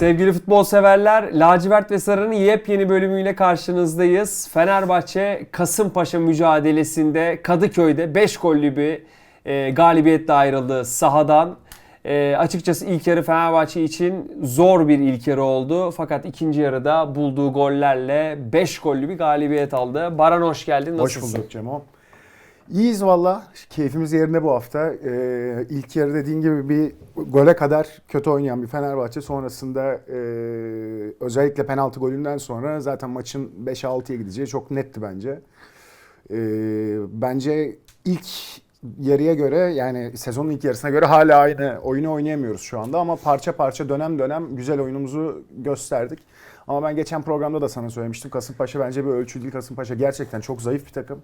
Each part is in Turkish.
Sevgili futbol severler, Lacivert ve Sarı'nın yepyeni bölümüyle karşınızdayız. Fenerbahçe Kasımpaşa mücadelesinde Kadıköy'de 5 gollü bir e, galibiyetle ayrıldı sahadan. E, açıkçası ilk yarı Fenerbahçe için zor bir ilk yarı oldu. Fakat ikinci yarıda bulduğu gollerle 5 gollü bir galibiyet aldı. Baran hoş geldin. Hoş Nasılsın? bulduk Cemo. İyiyiz valla. Keyfimiz yerinde bu hafta. Ee, ilk yarı dediğin gibi bir gole kadar kötü oynayan bir Fenerbahçe. Sonrasında e, özellikle penaltı golünden sonra zaten maçın 5-6'ya gideceği çok netti bence. Ee, bence ilk yarıya göre yani sezonun ilk yarısına göre hala aynı oyunu oynayamıyoruz şu anda ama parça parça dönem dönem güzel oyunumuzu gösterdik. Ama ben geçen programda da sana söylemiştim. Kasımpaşa bence bir ölçü değil. Kasımpaşa gerçekten çok zayıf bir takım.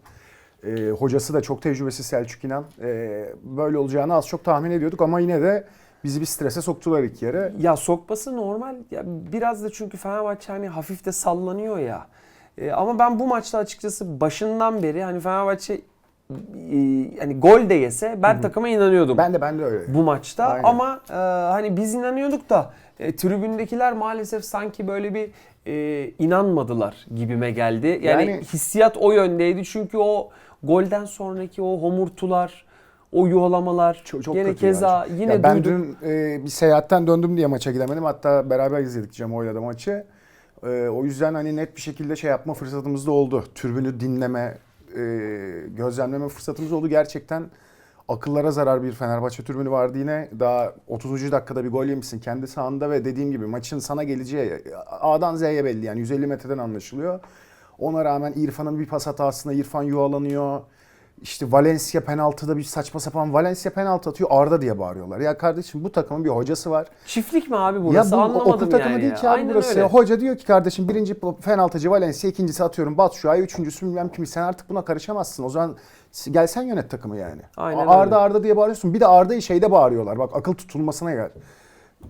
Ee, hocası da çok tecrübesiz Selçuk İnan. Ee, böyle olacağını az çok tahmin ediyorduk ama yine de bizi bir strese soktular ilk yarı. Ya sokması normal. Ya biraz da çünkü Fenerbahçe hani hafif de sallanıyor ya. E, ama ben bu maçta açıkçası başından beri hani Fenerbahçe e, hani gol de yese ben takıma inanıyordum Ben de ben de öyle. bu maçta. Aynen. Ama e, hani biz inanıyorduk da e, tribündekiler maalesef sanki böyle bir e, inanmadılar gibime geldi. Yani, Yani- hissiyat o yöndeydi çünkü o golden sonraki o homurtular, o yuvalamalar, Çok, çok gene kötü keza ya. yine Ya ben duyduk. dün e, bir seyahatten döndüm diye maça gidemedim. Hatta beraber izledik Cemo'yla da maçı. E, o yüzden hani net bir şekilde şey yapma fırsatımız da oldu. Türbünü dinleme, e, gözlemleme fırsatımız oldu. Gerçekten akıllara zarar bir Fenerbahçe türbünü vardı yine. Daha 30. dakikada bir gol yemişsin kendi sahanda ve dediğim gibi maçın sana geleceği A'dan Z'ye belli yani 150 metreden anlaşılıyor. Ona rağmen İrfan'ın bir pas hatasında İrfan yuvalanıyor. İşte Valencia penaltıda bir saçma sapan Valencia penaltı atıyor Arda diye bağırıyorlar. Ya kardeşim bu takımın bir hocası var. Çiftlik mi abi burası? ya bu Anlamadım okul takımı yani. değil ki abi Aynen burası. öyle. Hoca diyor ki kardeşim birinci penaltıcı Valencia, ikincisi atıyorum Batshuayi, üçüncüsü bilmem kimi. Sen artık buna karışamazsın. O zaman gelsen yönet takımı yani. Aynen Arda öyle. Arda diye bağırıyorsun. Bir de Arda'yı şeyde bağırıyorlar. Bak akıl tutulmasına gel.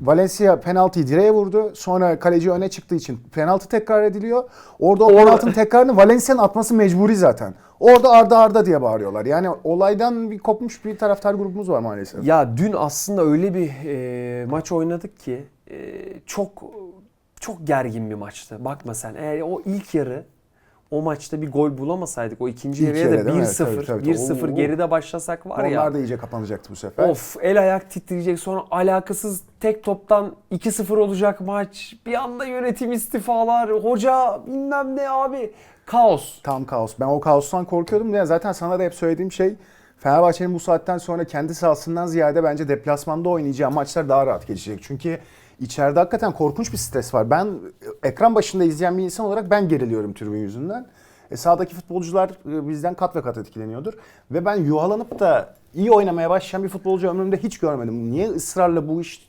Valencia penaltıyı direğe vurdu. Sonra kaleci öne çıktığı için penaltı tekrar ediliyor. Orada o penaltının tekrarını Valencia'nın atması mecburi zaten. Orada Arda Arda diye bağırıyorlar. Yani olaydan bir kopmuş bir taraftar grubumuz var maalesef. Ya dün aslında öyle bir e, maç oynadık ki e, çok çok gergin bir maçtı. Bakma sen eğer o ilk yarı o maçta bir gol bulamasaydık o ikinci İlk yarıya da yarı değil mi? 1-0 Tabii, tabii. 1-0 Oo. geride başlasak var Onlar ya. da iyice kapanacaktı bu sefer. Of el ayak titreyecek sonra alakasız tek toptan 2-0 olacak maç. Bir anda yönetim istifalar, hoca bilmem ne abi. Kaos. Tam kaos. Ben o kaostan korkuyordum. Ya zaten sana da hep söylediğim şey Fenerbahçe'nin bu saatten sonra kendi sahasından ziyade bence deplasmanda oynayacağı maçlar daha rahat geçecek. Çünkü içeride hakikaten korkunç bir stres var. Ben ekran başında izleyen bir insan olarak ben geriliyorum tribün yüzünden. E, sahadaki futbolcular e, bizden kat ve kat etkileniyordur. Ve ben yuhalanıp da iyi oynamaya başlayan bir futbolcu ömrümde hiç görmedim. Niye ısrarla bu iş...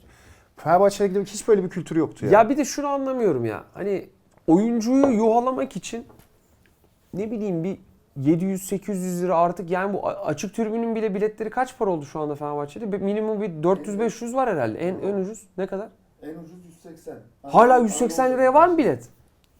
Fenerbahçe'de ilgili hiç böyle bir kültür yoktu ya. Ya bir de şunu anlamıyorum ya. Hani oyuncuyu yuhalamak için ne bileyim bir 700-800 lira artık yani bu açık tribünün bile biletleri kaç para oldu şu anda Fenerbahçe'de? Minimum bir 400-500 var herhalde. En, en ucuz ne kadar? En ucuz 180. Hala 180 liraya var mı bilet?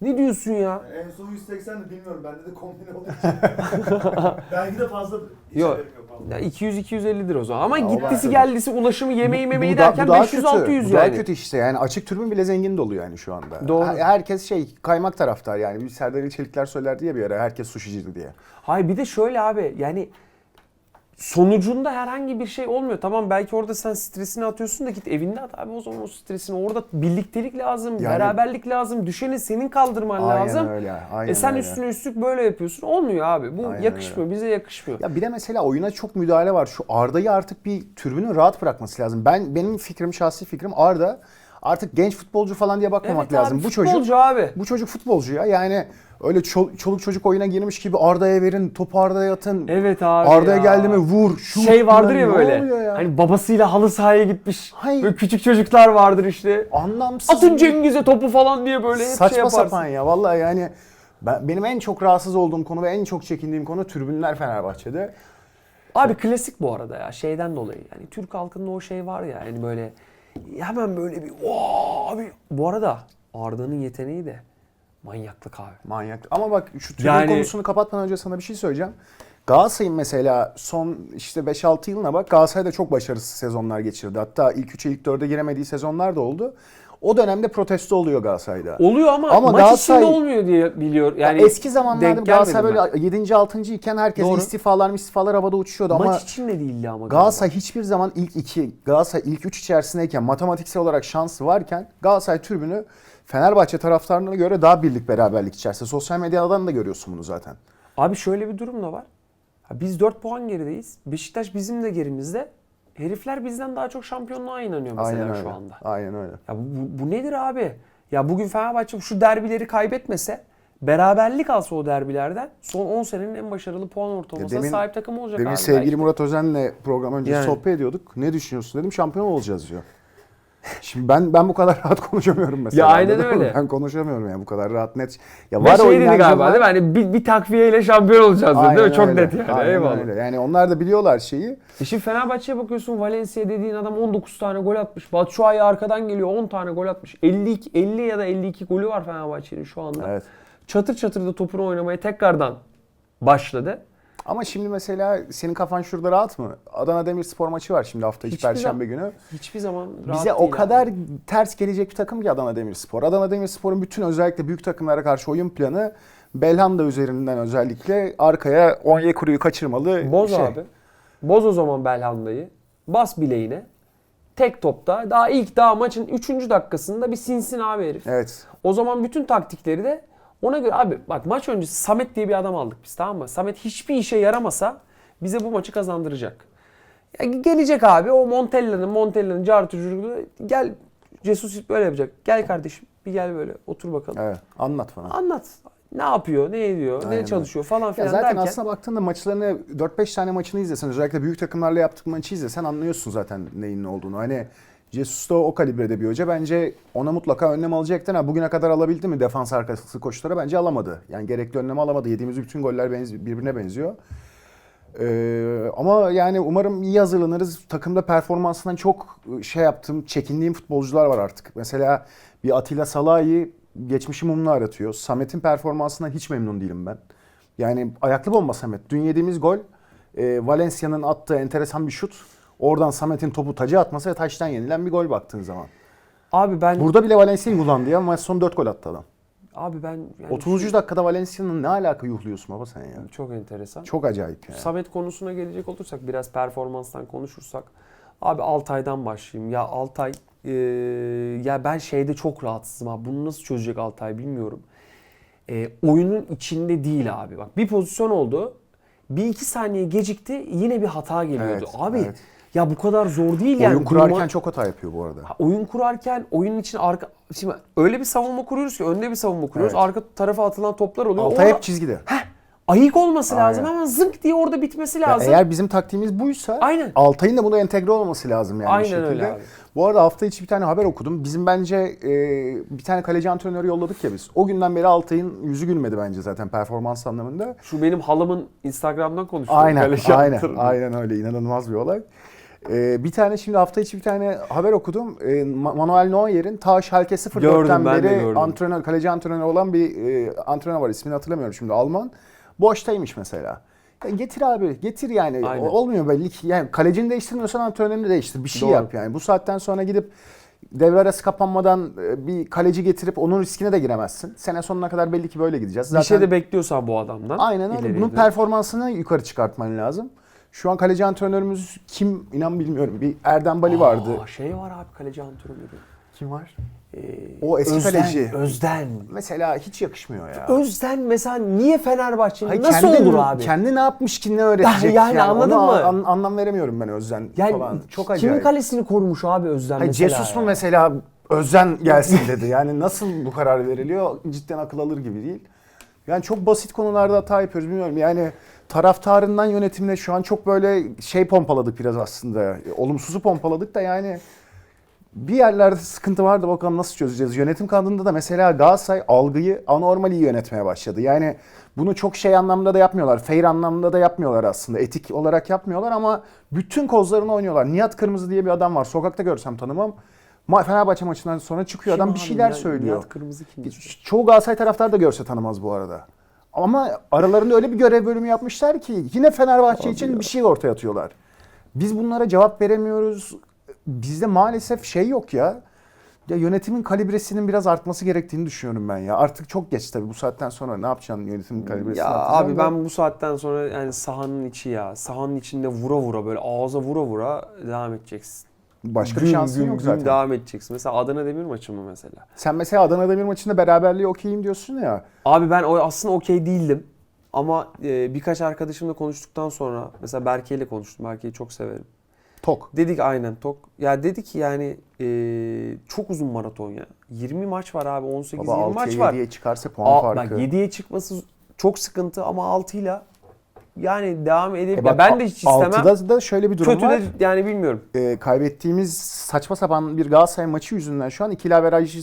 Ne diyorsun ya? En son 180 de bilmiyorum. Bende de kombine olduğu için. Belki de fazladır. Hiç Yok. haberim yok vallahi. Ya 200-250 lira o zaman. Ama gittisi geldisi ulaşımı yemeği memeği Bu da- derken bu daha 500-600 kötü. Bu yani. daha kötü işte yani açık tribün bile zengin dolu yani şu anda. Doğru. Her- Herkes şey kaymak taraftar yani. Bir Serdar İlçelikler söylerdi ya bir ara herkes suşiciydi diye. Hayır bir de şöyle abi yani sonucunda herhangi bir şey olmuyor. Tamam belki orada sen stresini atıyorsun da git evinde at abi o zaman o stresini. Orada birliktelik lazım, Yani- beraberlik lazım. Düşeni senin kaldırman Aynen lazım. öyle. Aynen E sen öyle. üstüne üstlük böyle yapıyorsun. Olmuyor abi. Bu Aynen yakışmıyor. Bize yakışmıyor. Ya bir de mesela oyuna çok müdahale var. Şu Arda'yı artık bir tribünün rahat bırakması lazım. Ben benim fikrim şahsi fikrim Arda artık genç futbolcu falan diye bakmamak Evet lazım. abi, bu çocuk futbolcu abi. bu çocuk futbolcu ya. Yani öyle çol- çoluk çocuk oyuna girmiş gibi Arda'ya verin, topu Arda'ya atın. Evet abi Arda'ya ya. geldi mi vur, şut. Şey vardır ya böyle. ya? Hani babasıyla halı sahaya gitmiş. Hayır. Böyle küçük çocuklar vardır işte. anlamsız. Atın Cengiz'e topu falan diye böyle hep Saçma şey yaparsın. sapan ya vallahi yani ben, benim en çok rahatsız olduğum konu ve en çok çekindiğim konu tribünler Fenerbahçe'de. Abi klasik bu arada ya şeyden dolayı. Yani Türk halkında o şey var ya yani böyle hemen böyle bir "Vaa!" abi. Bu arada Arda'nın yeteneği de manyaklık abi. Manyak. Ama bak şu tribün Yani- konusunu kapatmadan önce sana bir şey söyleyeceğim. Galatasaray'ın mesela son işte 5-6 yılına bak Galatasaray'da çok başarısız sezonlar geçirdi. Hatta ilk 3'e ilk 4'e giremediği sezonlar da oldu. O dönemde protesto oluyor Galatasaray'da. Oluyor ama, Ama maç Galatasaray- içinde olmuyor diye biliyor. Yani eski zamanlarda Galatasaray böyle 7. 6. iken herkes Doğru. istifalar istifalar havada uçuşuyordu ben. ama Maç içinde değildi ama. Galatasaray hiçbir zaman ilk iki, Galatasaray ilk üç içerisindeyken matematiksel olarak şansı varken Galatasaray tribünü Fenerbahçe taraftarlarına göre daha birlik beraberlik içerisinde. Sosyal medyadan da görüyorsun bunu zaten. Abi şöyle bir durum da var. Biz 4 puan gerideyiz. Beşiktaş bizim de gerimizde. Herifler bizden daha çok şampiyonluğa inanıyor mesela Aynen öyle. şu anda. Aynen öyle. Ya bu, bu- nedir abi? Ya bugün Fenerbahçe şu derbileri kaybetmese beraberlik alsa o derbilerden son 10 senenin en başarılı puan ortalamasına demin- sahip takım olacak Demin abi. sevgili belki de. Murat Özen'le program öncesi Yani. sohbet ediyorduk. Ne düşünüyorsun dedim şampiyon olacağız diyor. Şimdi ben ben bu kadar rahat konuşamıyorum mesela. Ya aynen öyle. Ben konuşamıyorum yani bu kadar rahat net. Ya Ve o şey dedi galiba var. değil mi? Hani bir, bir takviyeyle şampiyon olacağız dedi değil mi? Aynen Çok öyle. net yani. Aynen Eyvallah. öyle. Yani onlar da biliyorlar şeyi. E şimdi Fenerbahçe'ye bakıyorsun Valencia dediğin adam 19 tane gol atmış. Batshuayi arkadan geliyor 10 tane gol atmış. 52, 50 ya da 52 golü var Fenerbahçe'nin şu anda. Evet. Çatır çatır da topunu oynamaya tekrardan başladı. Ama şimdi mesela senin kafan şurada rahat mı? Adana Demirspor maçı var şimdi hafta içi Perşembe günü. Hiçbir zaman rahat Bize o kadar abi. ters gelecek bir takım ki Adana Demirspor. Adana Demirspor'un bütün özellikle büyük takımlara karşı oyun planı Belhanda üzerinden özellikle arkaya Onyekuru'yu kaçırmalı. Boz şey. abi. Boz o zaman Belhanda'yı. Bas bileğine. Tek topta daha ilk daha maçın 3. dakikasında bir sinsin abi herif. Evet. O zaman bütün taktikleri de ona göre abi bak maç öncesi Samet diye bir adam aldık biz tamam mı? Samet hiçbir işe yaramasa bize bu maçı kazandıracak. Ya gelecek abi o Montella'nın Montella'nın cartı gel Jesus böyle yapacak. Gel kardeşim bir gel böyle otur bakalım. Evet. Anlat bana. Anlat. Ne yapıyor, ne ediyor, Aynen ne çalışıyor falan Ya filan zaten derken. aslına baktığında maçlarını 4-5 tane maçını izlesen özellikle büyük takımlarla yaptık maçı izlesen anlıyorsun zaten neyin ne olduğunu. Hani Jesus da o kalibrede bir hoca. Bence ona mutlaka önlem alacaktır. Ha, bugüne kadar alabildi mi defans arkası koşulara? Bence alamadı. Yani gerekli önlem alamadı. Yediğimiz bütün goller benzi- birbirine benziyor. Ee, ama yani umarım iyi hazırlanırız. Takımda performansından çok şey yaptım, çekindiğim futbolcular var artık. Mesela bir Atilla Salahi geçmişi mumlu aratıyor. Samet'in performansından hiç memnun değilim ben. Yani ayaklı bomba Samet. Dün yediğimiz gol e, Valencia'nın attığı enteresan bir şut. Oradan Samet'in topu taca atması ve taştan yenilen bir gol baktığın zaman. Abi ben Burada bile Valencia'yı kullandı ya. Maç sonu 4 gol attı adam. abi ben yani 30. dakikada Valencia'nın ne alaka yuhluyorsun baba sen ya? çok enteresan. Çok acayip yani. Samet konusuna gelecek olursak biraz performanstan konuşursak abi Altay'dan başlayayım. Ya Altay eee, ya ben şeyde çok rahatsızım abi. Bunu nasıl çözecek Altay bilmiyorum. Eee, oyunun içinde değil abi. Bak bir pozisyon oldu. Bir iki saniye gecikti. Yine bir hata geliyordu. Evet, abi evet. Ya bu kadar zor değil yani. Oyun kurarken Durma- çok hata yapıyor bu arada. Ha, oyun kurarken oyunun için arka şimdi öyle bir savunma kuruyoruz ki önde bir savunma kuruyoruz. Evet. Arka tarafa atılan toplar oluyor. Altay Orada- hep çizgide. ayık olması lazım Aynen. ama zınk diye orada bitmesi Ya lazım. eğer bizim taktiğimiz buysa Aynen. Altay'ın da buna entegre olması lazım yani bir Aynen şekilde. öyle abi. Bu arada hafta içi bir tane haber okudum. Bizim bence e, bir tane kaleci antrenörü yolladık ya biz. O günden beri Altay'ın yüzü gülmedi bence zaten performans anlamında. Şu benim halamın Instagram'dan konuştuğu Aynen, kaleci aynen, antrenörü. aynen öyle. inanılmaz bir olay. Ee, bir tane şimdi hafta içi bir tane haber okudum. Ee, Ma- Manuel Neuer'in ta Schalke 04'ten Gördüm, ben de beri antrenör, kaleci antrenörü olan bir e, antrenör var. İsmini hatırlamıyorum şimdi Alman. Boştaymış mesela. Ya getir abi, getir yani. Aynen. Olmuyor belli ki. Yani kalecini değiştirmiyorsan antrenörünü değiştir. Bir şey Doğru. yap yani. Bu saatten sonra gidip devre arası kapanmadan e, bir kaleci getirip onun riskine de giremezsin. Sene sonuna kadar belli ki böyle gideceğiz. Bir şey de bekliyorsan bu adamdan. Aynen öyle. Bunun performansını yukarı çıkartman lazım. Şu an kaleci antrenörümüz kim inan bilmiyorum. Bir Erdem Bali vardı. Aa, şey var abi kaleci antrenörü. Kim var? Ee, O eski Özden, kaleci. Özden. Mesela hiç yakışmıyor ya. Özden mesela niye Fenerbahçe'nin Hayır, nasıl kendi, olur abi? Kendi ne yapmış ki ne öğretecek? Yani anladın Ona mı? an- anlam veremiyorum ben Özden yani falan. Çok kimin acayip. kalesini korumuş abi Özden Hayır, mesela? Jesus mu ya? mesela Özden gelsin dedi. Yani nasıl bu karar veriliyor? Cidden akıl alır gibi değil. Yani çok basit konularda hata yapıyoruz bilmiyorum. Yani taraftarından yönetimle şu an çok böyle şey pompaladık biraz aslında. Olumsuzu pompaladık da yani bir yerlerde sıkıntı vardı bakalım nasıl çözeceğiz. Yönetim kanadında da mesela Galatasaray algıyı anormal iyi yönetmeye başladı. Yani bunu çok şey anlamda da yapmıyorlar. Fair anlamda da yapmıyorlar aslında. Etik olarak yapmıyorlar ama bütün kozlarını oynuyorlar. Nihat Kırmızı diye bir adam var. Sokakta görsem tanımam. Ma- Fenerbahçe maçından sonra çıkıyor Kim adam bir şeyler ya? söylüyor. Nihat Kırmızı kim? Çoğu Galatasaray taraftarı da görse tanımaz bu arada. Ama aralarında öyle bir görev bölümü yapmışlar ki yine Fenerbahçe için bir şey ortaya atıyorlar. Biz bunlara cevap veremiyoruz. Bizde maalesef şey yok ya. Ya yönetimin kalibresinin biraz artması gerektiğini düşünüyorum ben ya. Artık çok geç tabii bu saatten sonra ne yapacaksın yönetimin kalibresini Ya abi da. ben bu saatten sonra yani sahanın içi ya. Sahanın içinde vura vura böyle ağza vura vura devam edeceksin. Başka bir Gün şansın gün yok gün zaten. devam edeceksin. Mesela Adana Demir maçı mı mesela? Sen mesela Adana Demir maçında beraberliği okeyim diyorsun ya. Abi ben o aslında okey değildim. Ama e, birkaç arkadaşımla konuştuktan sonra mesela Berke ile konuştum. Berke'yi çok severim. Tok. Dedik aynen tok. Ya dedi ki yani e, çok uzun maraton ya. 20 maç var abi 18 Baba 20 maç 6'ya var. 7'ye çıkarsa puan Aa, farkı. bak 7'ye çıkması çok sıkıntı ama 6'yla yani devam edip E ya bak, ben de hiç istemem. 6'da da şöyle bir durum Kötü var. de yani bilmiyorum. Ee, kaybettiğimiz saçma sapan bir Galatasaray maçı yüzünden şu an ikili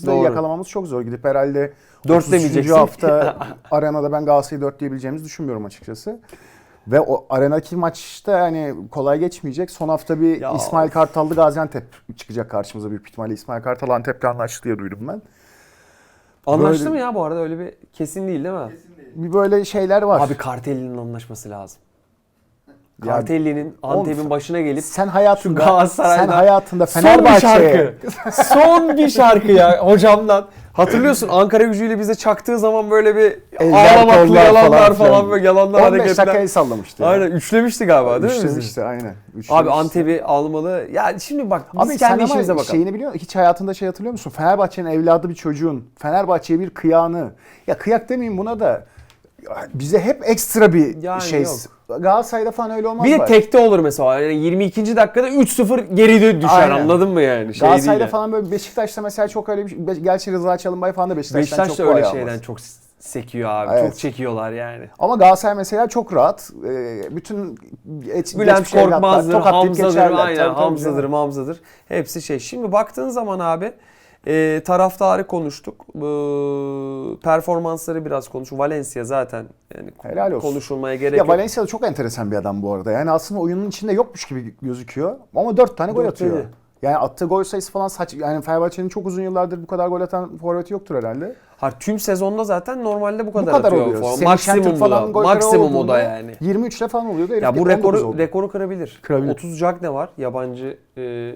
Doğru. yakalamamız çok zor. Gidip herhalde Dört 33. demeyeceksin. hafta arenada ben Galatasaray'ı 4 diyebileceğimizi düşünmüyorum açıkçası. Ve o arenadaki maçta yani kolay geçmeyecek. Son hafta bir Ya. İsmail Kartallı Gaziantep çıkacak karşımıza büyük ihtimalle. İsmail Kartal Antep'le anlaştı diye duydum ben. Anlaştı Böyle- mı ya bu arada öyle bir kesin değil değil mi? Kesin. Bir böyle şeyler var. Abi Kartelli'nin anlaşması lazım. Kartelli'nin Antep'in başına gelip sen hayatında Galatasaray'dan sen hayatında son bir Fenerbahçe'ye şarkı. son bir şarkı ya hocamdan. Hatırlıyorsun Ankara gücüyle bize çaktığı zaman böyle bir Eller, ağlamaklı yalanlar falan falan, böyle yalanlar 15 hareketler. dakikayı sallamıştı. ya. Aynen üçlemişti galiba değil mi bizi? Üçlemişti aynen. Abi Üçlemişti. Antep'i almalı. Ya şimdi bak biz Abi kendi işimize bakalım. şeyini biliyor musun? Hiç hayatında şey hatırlıyor musun? Fenerbahçe'nin evladı bir çocuğun, Fenerbahçe'ye bir kıyağını. Ya kıyak demeyeyim buna da bize hep ekstra bir Yani şey. yok. Galatasaray'da falan öyle olmaz Bir de tekte olur mesela. Yani 22. dakikada 3-0 geri düşer Aynen. anladın mı yani? Şey Galatasaray'da değil falan böyle Beşiktaş'ta mesela çok öyle bir şey. Gerçi Rıza Çalınbay falan da Beşiktaş'tan Beşiktaş çok öyle şeyden almaz. çok sekiyor abi. Evet. Çok çekiyorlar yani. Ama Galatasaray mesela çok rahat. Ee, bütün et, Bülent Korkmaz'dır, Hamza'dır, geçerler. aynen Hamza'dır, canım. Mamza'dır. Hepsi şey. Şimdi baktığın zaman abi e, taraftarı konuştuk. E, performansları biraz konuştuk. Valencia zaten yani Helal olsun. konuşulmaya gerek Ya yok. Valencia da çok enteresan bir adam bu arada. Yani aslında oyunun içinde yokmuş gibi gözüküyor. Ama 4 tane gol Dört atıyor. yedi. Yani attığı gol sayısı falan saç. Yani Fenerbahçe'nin çok uzun yıllardır bu kadar gol atan forveti yoktur herhalde. Ha, tüm sezonda zaten normalde bu Bu kadar, kadar atıyor. oluyor. Form. Maksimum da. falan golleri Maksimum o da yani. 23'le falan oluyordu. Herif Ya bu 19 rekoru oldu. rekoru kırabilir. Kırabilir. 30 Cagne var yabancı e,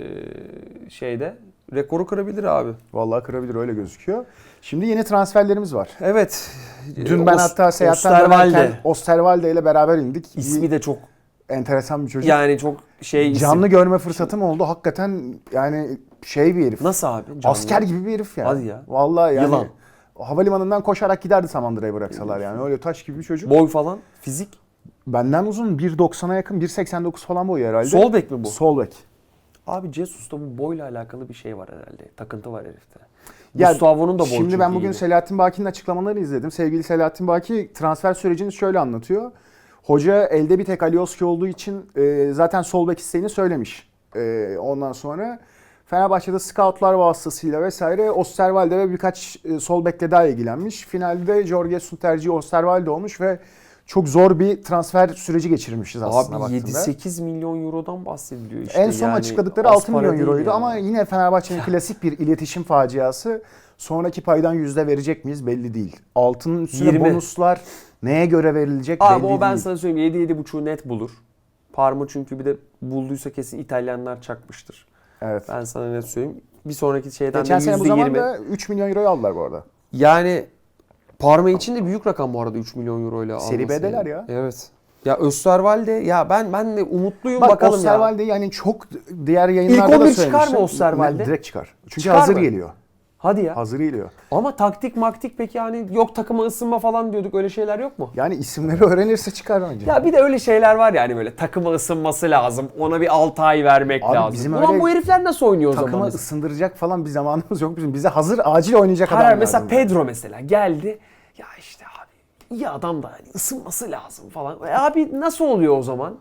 şeyde. Rekoru kırabilir abi. Vallahi kırabilir öyle gözüküyor. Şimdi yeni transferlerimiz var. Evet. Dün ben Os- hatta seyahatten Osterwalde. dönerken Osterwalde ile beraber indik. İsmi de çok enteresan bir çocuk. yani çok şey isim. Canlı görme fırsatım oldu. Hakikaten yani şey bir herif. Nasıl abi? Canlı. Asker gibi bir herif yani. Hadi ya. Vallahi yani. Yılan. Havalimanından koşarak giderdi Samandıra'ya bıraksalar yani. Öyle taş gibi bir çocuk. Boy falan, fizik. Benden uzun 1.90'a yakın 1.89 falan boyu herhalde. Sol bek mi bu? Sol bek. Abi Jesus'ta bu boyla alakalı bir şey var herhalde. Takıntı var herifte. Ya, Gustavo'nun da boyu Şimdi ben bugün iyi. Selahattin Baki'nin açıklamalarını izledim. Sevgili Selahattin Baki transfer sürecini şöyle anlatıyor. Hoca elde bir tek Alioski olduğu için e, zaten sol bek isteğini söylemiş. E, ondan sonra Fenerbahçe'de scoutlar vasıtasıyla vesaire Osterwalde ve birkaç e, sol bekle daha ilgilenmiş. Finalde Jorge Jesus tercihi Osterwalde olmuş ve çok zor bir transfer süreci geçirmişiz aslında Abi baktığında. 7-8 milyon eurodan bahsediliyor işte. En son yani açıkladıkları az 6 para milyon değil euroydu yani. ama yine Fenerbahçe'nin klasik bir iletişim faciası. Sonraki paydan yüzde verecek miyiz belli değil. Altının üstüne 20. bonuslar neye göre verilecek Abi belli o ben değil. sana söyleyeyim 7-7.5'u net bulur. Parma çünkü bir de bulduysa kesin İtalyanlar çakmıştır. Evet. Ben sana net söyleyeyim. Bir sonraki şeyden Geçen de sene bu %20. zaman da 3 milyon euroyu aldılar bu arada. Yani Parma için de büyük rakam bu arada 3 milyon euro ile Seri B'deler ya. Evet. Ya Österwalde ya ben ben de umutluyum Bak bakalım ya. Osterwalde yani çok diğer yayınlarda İlk da 11 çıkar mı söylemiştim. Osterwalde? Direkt çıkar. Çünkü Çıkar hazır mı? geliyor. Hadi ya. Hazır geliyor. Ama taktik maktik peki yani yok takıma ısınma falan diyorduk öyle şeyler yok mu? Yani isimleri öğrenirse çıkar bence. Ya bir de öyle şeyler var yani böyle takıma ısınması lazım. Ona bir 6 ay vermek Abi lazım. bizim Ulan öyle bu herifler nasıl oynuyor o Takıma zaman? ısındıracak falan bir zamanımız yok bizim. Bize hazır acil oynayacak adam Karar lazım. mesela Pedro mesela geldi. Ya işte abi iyi adam da hani ısınması lazım falan. E abi nasıl oluyor o zaman?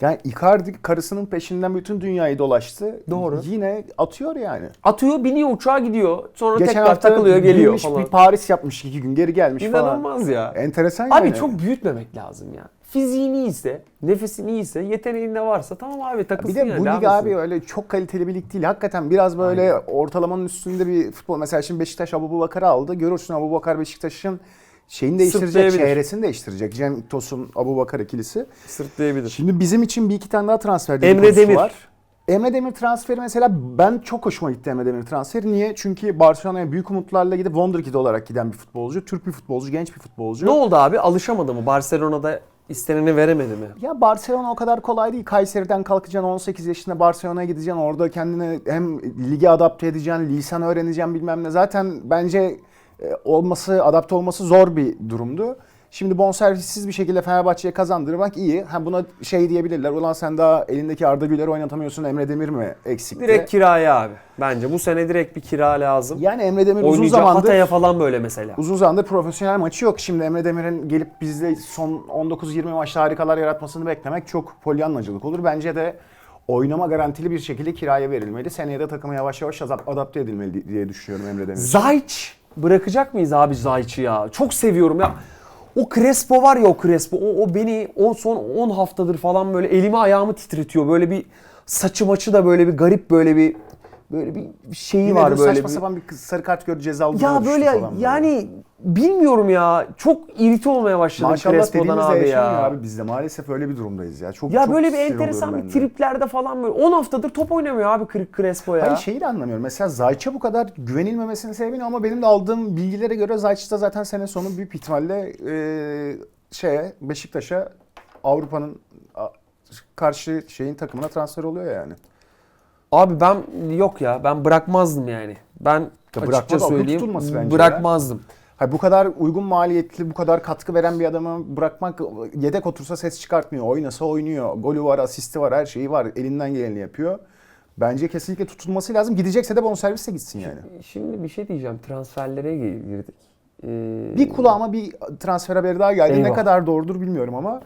Yani Icardi karısının peşinden bütün dünyayı dolaştı. Doğru. Yine atıyor yani. Atıyor biniyor uçağa gidiyor. Sonra Geçen tekrar takılıyor geliyor falan. bir Paris yapmış iki gün geri gelmiş falan. İnanılmaz ya. Enteresan Abi yani. çok büyütmemek lazım ya. Fiziğin iyiyse, nefesin iyiyse, yeteneğin de varsa tamam abi Bir takılsın de yani. bu lig abi öyle çok kaliteli bir lig değil. Hakikaten biraz böyle ortalamanın üstünde bir futbol. Mesela şimdi Beşiktaş Abu Bakar'ı aldı. Görürsün Abu Bakar Beşiktaş'ın şeyini değiştirecek, çehresini değiştirecek. Cem Tosun, Abu Bakar ikilisi. Sırtlayabilir. Şimdi bizim için bir iki tane daha transfer Emre Demir. var. Emre Demir transferi mesela ben çok hoşuma gitti Emre Demir transferi. Niye? Çünkü Barcelona'ya büyük umutlarla gidip Wonderkid olarak giden bir futbolcu. Türk bir futbolcu, genç bir futbolcu. Ne oldu abi? Alışamadı mı? Barcelona'da isteneni veremedi mi? Ya Barcelona o kadar kolay değil. Kayseri'den kalkacaksın 18 yaşında Barcelona'ya gideceksin. Orada kendini hem lige adapte edeceksin, lisan öğreneceksin bilmem ne. Zaten bence olması, adapte olması zor bir durumdu. Şimdi bonservissiz bir şekilde Fenerbahçe'ye kazandırmak iyi. Ha buna şey diyebilirler. Ulan sen daha elindeki Arda Güler'i oynatamıyorsun. Emre Demir mi eksikti? Direkt kiraya abi. Bence bu sene direkt bir kira lazım. yani Emre Demir uzun zamandır Hatay'a falan böyle mesela. Uzun zamandır profesyonel maçı yok. Şimdi Emre Demir'in gelip bizde son 19-20 maçta harikalar yaratmasını beklemek çok polyanlacılık olur. Bence de oynama garantili bir şekilde kiraya verilmeli. Seneye de takıma yavaş yavaş adap- adapte edilmeli diye düşünüyorum Emre Demir. Zayç bırakacak mıyız abi Zayç'ı ya? Çok seviyorum ya. O Crespo var ya o Crespo. O, o beni o son 10 haftadır falan böyle elimi ayağımı titretiyor. Böyle bir saçı maçı da böyle bir garip böyle bir böyle bir şeyi Yine var böyle. saçma bir- sapan bir sarı kart gördü cezalı Ya böyle falan yani bilmiyorum ya. Çok irite olmaya başladım Maşallah Crespo'dan abi ya. abi bizde. Maalesef öyle bir durumdayız ya. Çok, Ya çok böyle bir enteresan bir de. triplerde falan böyle 10 haftadır top oynamıyor abi Cre- Crespo ya. Hayır şeyi de anlamıyorum. Mesela Zayç'a bu kadar güvenilmemesinin sebebi ne? Ama benim de aldığım bilgilere göre Zayç da zaten sene sonu büyük ihtimalle e, şeye Beşiktaş'a Avrupa'nın karşı şeyin takımına transfer oluyor yani. Abi ben yok ya ben bırakmazdım yani. Ben Ya açıkça söyleyeyim bence bırakmazdım. Hayır, bu kadar uygun maliyetli, bu kadar katkı veren bir adamı bırakmak yedek otursa ses çıkartmıyor. Oynasa oynuyor. Golü var, asisti var, her şeyi var. Elinden geleni yapıyor. Bence kesinlikle tutulması lazım. Gidecekse de bonservisle gitsin yani. Şimdi bir şey diyeceğim transferlere gi- girdik. Ee, Bir kulağıma bir transfer haberi daha geldi. Ne Eyvah. kadar doğrudur bilmiyorum ama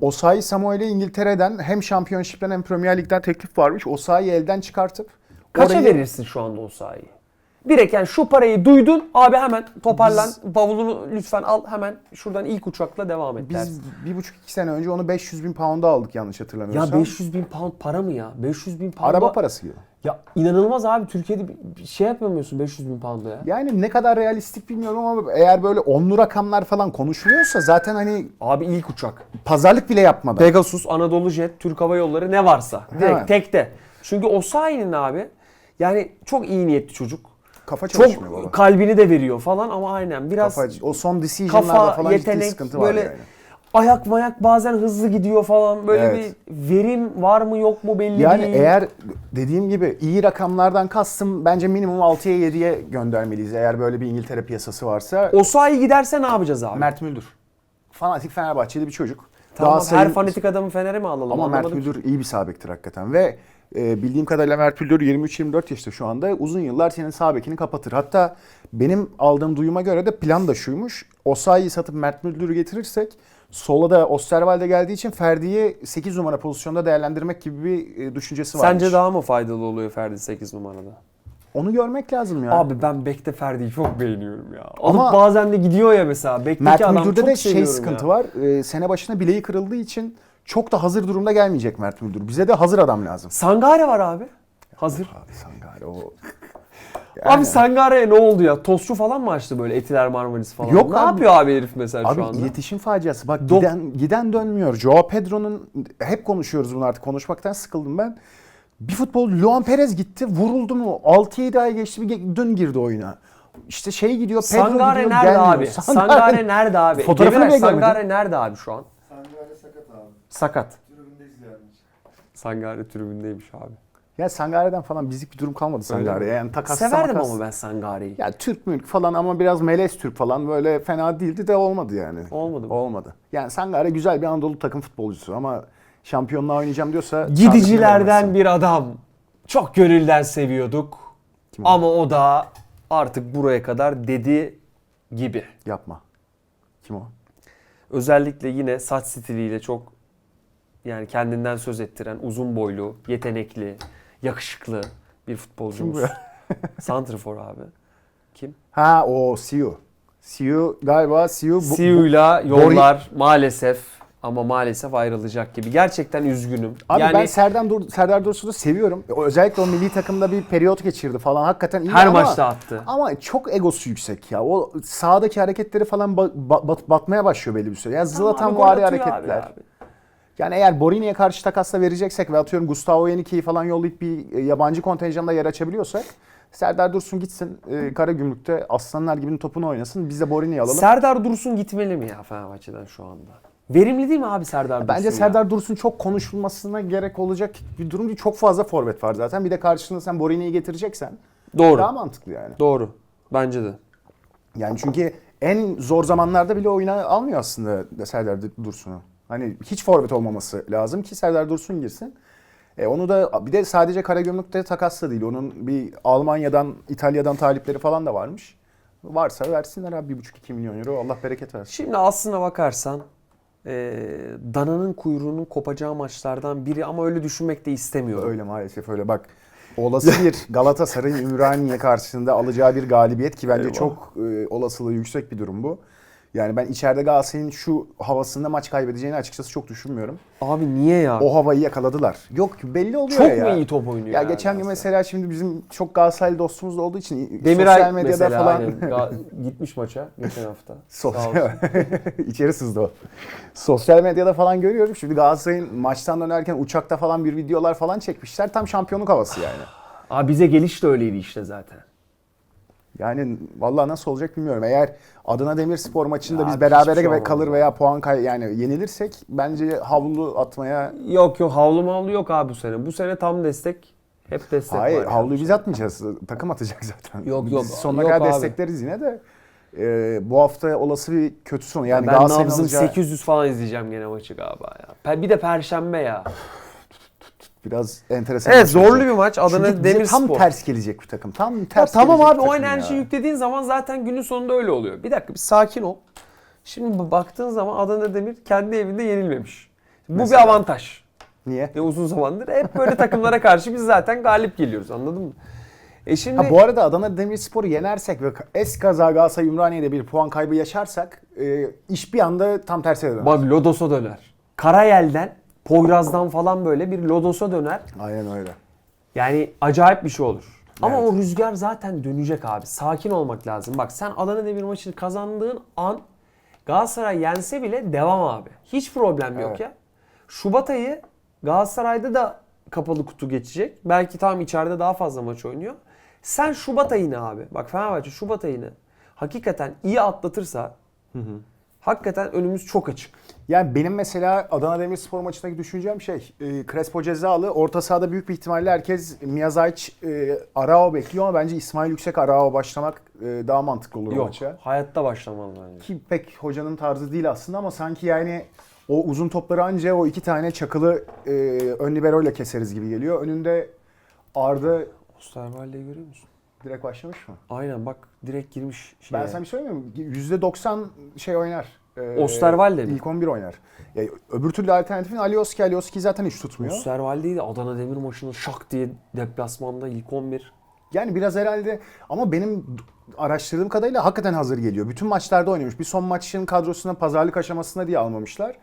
Osayi Samuel'e İngiltere'den hem Şampiyonşip'ten hem Premier Lig'den teklif varmış. Osayi'yi elden çıkartıp Kaça orayı- verirsin şu anda o sahayı? Direkt yani şu parayı duydun abi hemen toparlan bavulunu lütfen al hemen şuradan ilk uçakla devam et dersin. Biz bir buçuk iki sene önce onu 500 bin pound'a aldık yanlış hatırlamıyorsam. Ya 500 bin pound para mı ya? 500 bin pound. Araba parası gibi. Ya inanılmaz abi Türkiye'de bir- şey yapamıyorsun 500 bin pound'a ya. Yani ne kadar realistik bilmiyorum ama eğer böyle onlu rakamlar falan konuşuluyorsa zaten hani Abi ilk uçak. pazarlık bile yapmadan. Pegasus, Anadolu Jet, Türk Hava Yolları ne varsa. Direkt Hemen. tekte. Çünkü o sahinin abi yani çok iyi niyetli çocuk. Kafa çalışmıyor Çok baba. kalbini de veriyor falan ama aynen biraz Kafa, o son decision'larda kafa, falan ciddi yetenek sıkıntı var böyle yani. Ayak mayak bazen hızlı gidiyor falan. Böyle Evet. bir verim var mı yok mu belli Yani değil. eğer dediğim gibi iyi rakamlardan kastım bence minimum 6'ya 7'ye göndermeliyiz eğer böyle bir İngiltere piyasası varsa. o sahi giderse ne yapacağız abi? Mert Müldür. Fanatik Fenerbahçeli bir çocuk. tamam, her fanatik adamı Fener'e mi alalım? Ama Mert Anlamadım ki. Müldür iyi bir sağ bektir hakikaten ve e, bildiğim kadarıyla Mert Müldür 23-24 yaşta şu anda uzun yıllar senin sağ bekini kapatır. Hatta benim aldığım duyuma göre de plan da şuymuş. Osayi'yi satıp Mert Müldür'ü getirirsek sola da Osterwalde geldiği için Ferdi'yi 8 numara pozisyonda değerlendirmek gibi bir e, düşüncesi varmış. Sence daha mı faydalı oluyor Ferdi 8 numarada? Onu görmek lazım ya. Abi ben Bek'te Ferdi'yi çok beğeniyorum ya. Ama- Alıp bazen de gidiyor ya mesela. Bek'teki Mert adam Müldür'de çok de şey seviyorum sıkıntı ya. var. E, sene başına bileği kırıldığı için çok da hazır durumda gelmeyecek Mert Müldür. Bize de hazır adam lazım. Sangare var abi. Hazır. Abi Sangare o... Abi Sangare'ye ne oldu ya? Tostçu falan mı açtı böyle Etiler Marmaris falan? Yok ne abi. yapıyor abi herif mesela Abi şu anda? iletişim faciası. Bak Dok- giden giden dönmüyor. Joao Pedro'nun hep konuşuyoruz bunu artık konuşmaktan sıkıldım ben. Bir futbol Luan Perez gitti vuruldu mu 6-7 ay geçti bir dün girdi oyuna. İşte şey gidiyor Pedro Sangare gidiyor nerede gelmiyor. abi? Sangare nerede abi? Fotoğrafını. Sangare nerede abi şu an? Sakat. Sangare tribündeymiş abi. Ya Sangare'den falan bizlik bir durum kalmadı Sangare'ye. Yani takasla Severdim makas. ama ben Sangare'yi. Ya Türk mülk falan ama biraz melez Türk falan böyle fena değildi de olmadı yani. Olmadı mı? Olmadı. Yani Sangare güzel bir Anadolu takım futbolcusu ama şampiyonluğa oynayacağım diyorsa Gidicilerden bir adam. Çok gönülden seviyorduk. Kim o? Ama o da artık buraya kadar dedi gibi. yapma. Kim o? Özellikle yine saç stiliyle çok yani kendinden söz ettiren uzun boylu, yetenekli, yakışıklı bir futbolcumuz. Santrfor abi. Kim? Ha o Siu. Siu galiba Siu. Siu'yla yollar maalesef ama maalesef ayrılacak gibi. Gerçekten üzgünüm. Abi yani ben Serdar, Dur Serdar Dursun'u seviyorum. O- Özellikle o milli takımda bir periyot geçirdi falan. Hakikaten iyi her ama, maçta attı. Ama çok egosu yüksek ya. O sahadaki hareketleri falan ba- ba- bat- batmaya başlıyor belli bir süre. Ya Zlatan Tamam vari atıyor abi hareketler. abi. Yani eğer Borini'ye karşı takasla vereceksek ve atıyorum Gustavo Henrique'yi falan yollayıp bir e, yabancı kontenjanda yer açabiliyorsak Serdar Dursun gitsin e, Karagümrük'te aslanlar gibi topunu oynasın. Biz de Borini'yi alalım. Serdar Dursun gitmeli mi ya Fenerbahçe'den şu anda? Verimli değil mi abi Serdar Dursun? Bence ya? Serdar Dursun çok konuşulmasına gerek olacak bir durum değil. Çok fazla forvet var zaten. Bir de karşılığında sen Borini'yi getireceksen Doğru. daha mantıklı yani. Doğru. Bence de. Yani çünkü en zor zamanlarda bile oyuna almıyor aslında Serdar Dursun'u. Hani hiç forvet olmaması lazım ki Serdar Dursun girsin. E onu da bir de sadece Karagümrük'te takasla değil. Onun bir Almanya'dan, İtalya'dan talipleri falan da varmış. Varsa versinler abi 1,5-2 milyon euro. Allah bereket versin. Şimdi aslına bakarsan e, dananın kuyruğunun kopacağı maçlardan biri ama öyle düşünmek de istemiyorum. Öyle maalesef öyle. Bak olası bir Galatasaray Ümraniye karşısında alacağı bir galibiyet ki bence Eyvah. çok e, olasılığı yüksek bir durum bu. Yani ben içeride Galatasaray'ın şu havasında maç kaybedeceğini açıkçası çok düşünmüyorum. Abi niye ya? O havayı yakaladılar. Yok belli oluyor Çok ya. mu iyi top oynuyor? Ya yani geçen gün mesela şimdi bizim çok Galatasaraylı dostumuz da olduğu için Demiray sosyal medyada mesela falan aynen. Gitmiş maça geçen hafta. Sosyal... İçeri sızdı o. Sosyal medyada falan görüyorum. Şimdi Galatasaray'ın maçtan dönerken uçakta falan bir videolar falan çekmişler. Tam şampiyonluk havası yani. Abi bize geliş de öyleydi işte zaten. Yani vallahi nasıl olacak bilmiyorum. Eğer Adana Demirspor maçında Ya biz berabere şey ve kalır ya. veya puan kay yani yenilirsek bence havlu atmaya Yok yok havlu mavlu yok abi bu sene. Bu sene tam destek. Hep destek Hayır, var. yani. havluyu biz atmayacağız. Takım atacak zaten. Yok, Biz yok. sonuna Yok kadar abi. destekleriz yine de. Ee, bu hafta olası bir kötü sonu. Yani ben Galatasaray'ın alacağı 800 falan izleyeceğim gene maçı galiba ya. Bir de perşembe ya. Biraz enteresan. Evet maç zorlu bir maç. Adana Çünkü Demirspor. tam ters gelecek bir takım. Tam Ya ters tamam gelecek abi o enerjiyi ya. yüklediğin zaman zaten günün sonunda öyle oluyor. Bir dakika bir sakin ol. Şimdi bu- baktığın zaman Adana Demir kendi evinde yenilmemiş. Bu Mesela? bir avantaj. Niye? E uzun zamandır hep böyle takımlara karşı biz zaten galip geliyoruz anladın mı? E şimdi Ha, bu arada Adana Demirspor'u yenersek ve es kaza Galatasaray Ümraniye'de bir puan kaybı yaşarsak e, iş bir anda tam tersine döner. bak Lodos'a döner. Karayel'den, Poyraz'dan falan böyle bir Lodos'a döner. Aynen öyle. Yani acayip bir şey olur. Ama Evet. o rüzgar zaten dönecek abi. Sakin olmak lazım. Bak sen Adana Demir maçını kazandığın an Galatasaray yense bile devam abi. Hiç problem yok Evet. ya. Şubat ayı Galatasaray'da da kapalı kutu geçecek. Belki tam içeride daha fazla maç oynuyor. Sen Şubat ayını abi. Bak Fenerbahçe Şubat ayını hakikaten iyi atlatırsa hakikaten önümüz çok açık. Yani benim mesela Adana Demirspor maçındaki düşüncem şey, e, Crespo cezalı. Orta sahada büyük bir ihtimalle herkes Miyazaic, e, Arao bekliyor ama bence İsmail Yüksek Arao başlamak e, daha mantıklı olur Yok maça. hayatta başlamaz bence. Ki pek hocanın tarzı değil aslında ama sanki yani o uzun topları anca o iki tane çakılı e, ön libero ile keseriz gibi geliyor. Önünde Arda Osterwalde'yi görüyor musun? direkt başlamış mı? Aynen bak direkt girmiş şeye. Ben sana bir söyleyeyim mi? %90 şey oynar. E, Osterwalde mi? İlk 11 oynar. Ya, öbür türlü alternatifin Alioski. Alioski zaten hiç tutmuyor. Osterwalde'yi de Adana Demir maçını şak diye deplasmanda ilk 11. Yani biraz herhalde ama benim araştırdığım kadarıyla hakikaten hazır geliyor. Bütün maçlarda oynamış. Bir son maçın kadrosuna pazarlık aşamasında diye almamışlar.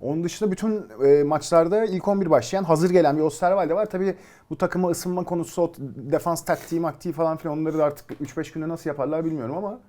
Onun dışında bütün e, maçlarda ilk 11 başlayan hazır gelen bir Osterwalde var. Tabii bu takıma ısınma konusu, o defans taktiği, maktiği falan filan onları da artık 3-5 günde nasıl yaparlar bilmiyorum ama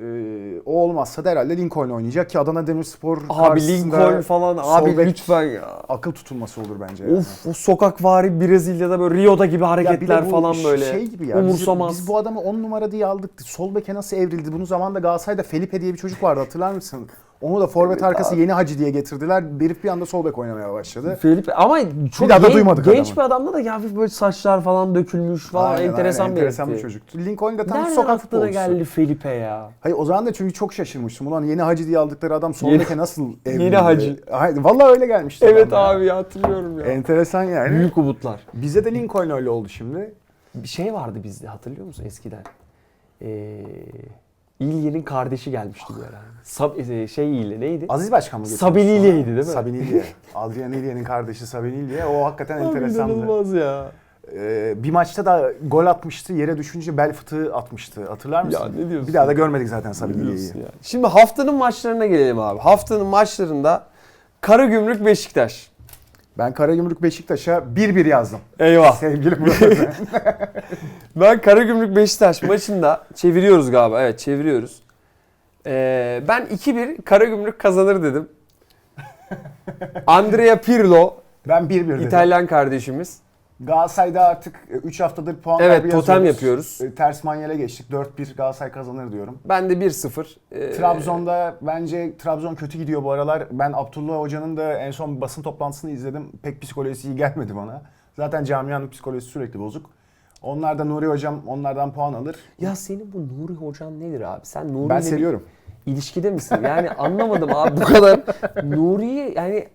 e, o olmazsa da herhalde Lincoln oynayacak ki Adana Demirspor Abi Lincoln falan abi lütfen ya. akıl tutulması olur bence. yani. Of o sokakvari Brezilya'da böyle Rio'da gibi Ya bir de hareketler bu falan ş- böyle. Şey gibi ya. Umursamaz. Biz, biz bu adamı 10 numara diye aldık. Sol beke nasıl evrildi? Bunun zamanında Galatasaray'da Felipe diye bir çocuk vardı hatırlar mısın? Onu da forvet arkası yeni hacı diye getirdiler. Herif bir anda sol bek oynamaya başladı. Felipe ama çok daha da gen- duymadık genç adamı. bir adamda da ya hafif böyle saçlar falan dökülmüş falan Aynen, enteresan aynen, bir enteresan bir çocuktu. Lincoln da tam Nereden sokak futbolcusu. geldi Felipe ya? Hayır o zaman da çünkü çok şaşırmıştım. Ulan yeni hacı diye aldıkları adam sol beke nasıl evrildi? Yeni hacı. Hayır, vallahi öyle gelmişti. Evet abi ya hatırlıyorum ya. Enteresan yani. Büyük umutlar. Bize de Lincoln öyle oldu şimdi. Bir şey vardı bizde hatırlıyor musun eskiden? Ee, İlye'nin kardeşi gelmişti bir ara. Sab e, şey İlye neydi? Aziz Başkan mı sonra? İlye'ydi değil mi? Sabine İlye. Adrian İlye'nin kardeşi Sabine İlye. O hakikaten enteresandı. İnanılmaz ya. Ee, bir maçta da gol atmıştı. Yere düşünce bel fıtığı atmıştı. Hatırlar mısın? Ya ne diyorsun? Bir daha da görmedik zaten Biliyorsun İlye'yi. Şimdi haftanın maçlarına gelelim abi. Haftanın maçlarında Karagümrük Beşiktaş. Ben Karagümrük Beşiktaş'a 1-1 yazdım. Eyvah. Sevgili Murat. Ben Karagümrük Beşiktaş maçında çeviriyoruz galiba. Evet çeviriyoruz. Ee, ben 2-1 Karagümrük kazanır dedim. Andrea Pirlo, Ben 1-1 dedim. İtalyan kardeşimiz. Galatasaray'da artık 3 haftadır puan Evet, totem yazıyoruz. yapıyoruz. E, Ters manyele geçtik. 4-1 Galatasaray kazanır diyorum. Ben de 1-0. Ee, Trabzon'da bence Trabzon kötü gidiyor bu aralar. Ben Abdullah Hoca'nın da en son basın toplantısını izledim. Pek psikolojisi iyi gelmedi bana. Zaten camianın psikolojisi sürekli bozuk. Onlar da Nuri Hocam onlardan puan alır. Ya senin bu Nuri Hocan nedir abi? Sen Nuri Ben bir seviyorum. İlişkide misin? Yani anlamadım abi bu kadar. Nuri'yi yani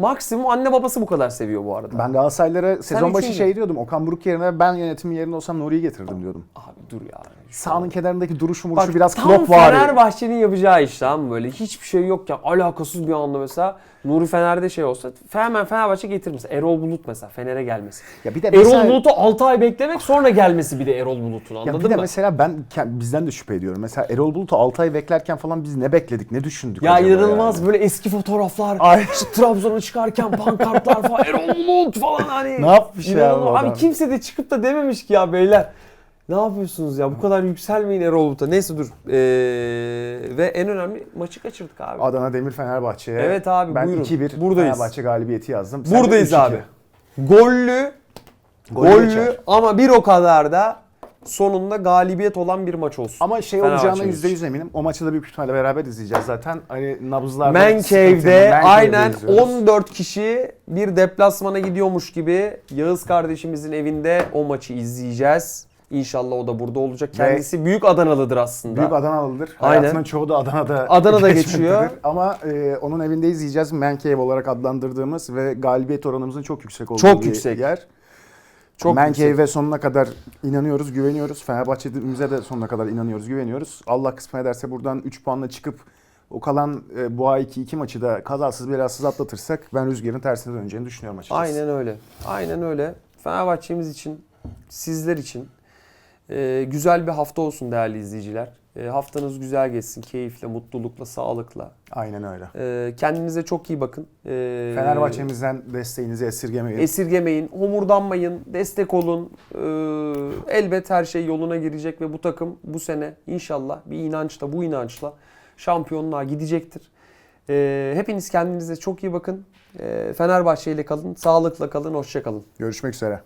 maksimum anne babası bu kadar seviyor bu arada. Ben Galatasaraylara sezon başı şey diyordum. Okan Buruk yerine ben yönetimin yerinde olsam Nuri'yi getirdim diyordum. Abi dur ya. Sahanın kenarındaki duruşu Bak muruşu biraz tam Klopp var. Fenerbahçe'nin yapacağı iş mı? Böyle hiçbir şey yokken alakasız bir anda mesela Nuri Fener'de şey olsa hemen Fenerbahçe getirir mesela. Erol Bulut mesela Fener'e gelmesi. Ya bir de Erol mesela, Bulut'u 6 ay beklemek sonra gelmesi bir de Erol Bulut'un ya anladın bir de mı? mesela ben bizden de şüphe ediyorum. Mesela Erol Bulut'u 6 ay beklerken falan biz ne bekledik, ne düşündük Ya acaba inanılmaz yani? böyle eski fotoğraflar. Ay. işte Trabzon'a çıkarken pankartlar falan. Erol Bulut falan hani. Ne yapmış ya Abi kimse de çıkıp da dememiş ki ya beyler. Ne yapıyorsunuz ya? Bu kadar yükselmeyin Erol Bulut'a. Neyse dur. Ee, ve en önemli maçı kaçırdık abi. Adana Demir Fenerbahçe'ye. Evet abi, ben buyurun. 2-1 Buradayız. Fenerbahçe galibiyeti yazdım. Sen de Buradayız 3-2. abi. Gollü, Golü gollü geçer. ama bir o kadar da sonunda galibiyet olan bir maç olsun. Ama şey Fenerbahçe'miz olacağına için. %100 eminim. O maçı da büyük ihtimalle beraber izleyeceğiz zaten. Hani nabızlarda Man Cave'de aynen izliyoruz. 14 kişi bir deplasmana gidiyormuş gibi Yağız kardeşimizin evinde o maçı izleyeceğiz. İnşallah o da burada olacak. Ve- Kendisi büyük Adanalıdır aslında. Büyük Adanalıdır. Aynen. Hayatının çoğu da Adana'da Adana'da geçiyor. Ama e, onun evinde izleyeceğiz. Man Cave olarak adlandırdığımız ve galibiyet oranımızın çok yüksek olduğu Çok bir yüksek. yer. Çok Man yüksek. Cave'e sonuna kadar inanıyoruz, güveniyoruz. Fenerbahçe'mize de sonuna kadar inanıyoruz, güveniyoruz. Allah kısmet ederse buradan 3 puanla çıkıp o kalan e, bu ayki iki maçı da kazasız belasız atlatırsak ben rüzgarın tersine döneceğini düşünüyorum açıkçası. Aynen öyle. Aynen öyle. Fenerbahçe'miz için, sizler için e, güzel bir hafta olsun değerli izleyiciler. E, haftanız güzel geçsin. Keyifle, mutlulukla, sağlıkla. Aynen öyle. E, kendinize çok iyi bakın. E, Fenerbahçe'mizden desteğinizi esirgemeyin. Esirgemeyin, homurdanmayın, destek olun. Elbet her şey yoluna girecek ve bu takım bu sene inşallah bir inançla, bu inançla şampiyonluğa gidecektir. Hepiniz kendinize çok iyi bakın. Ee, Fenerbahçe ile kalın, sağlıkla kalın, hoşça kalın. Görüşmek üzere.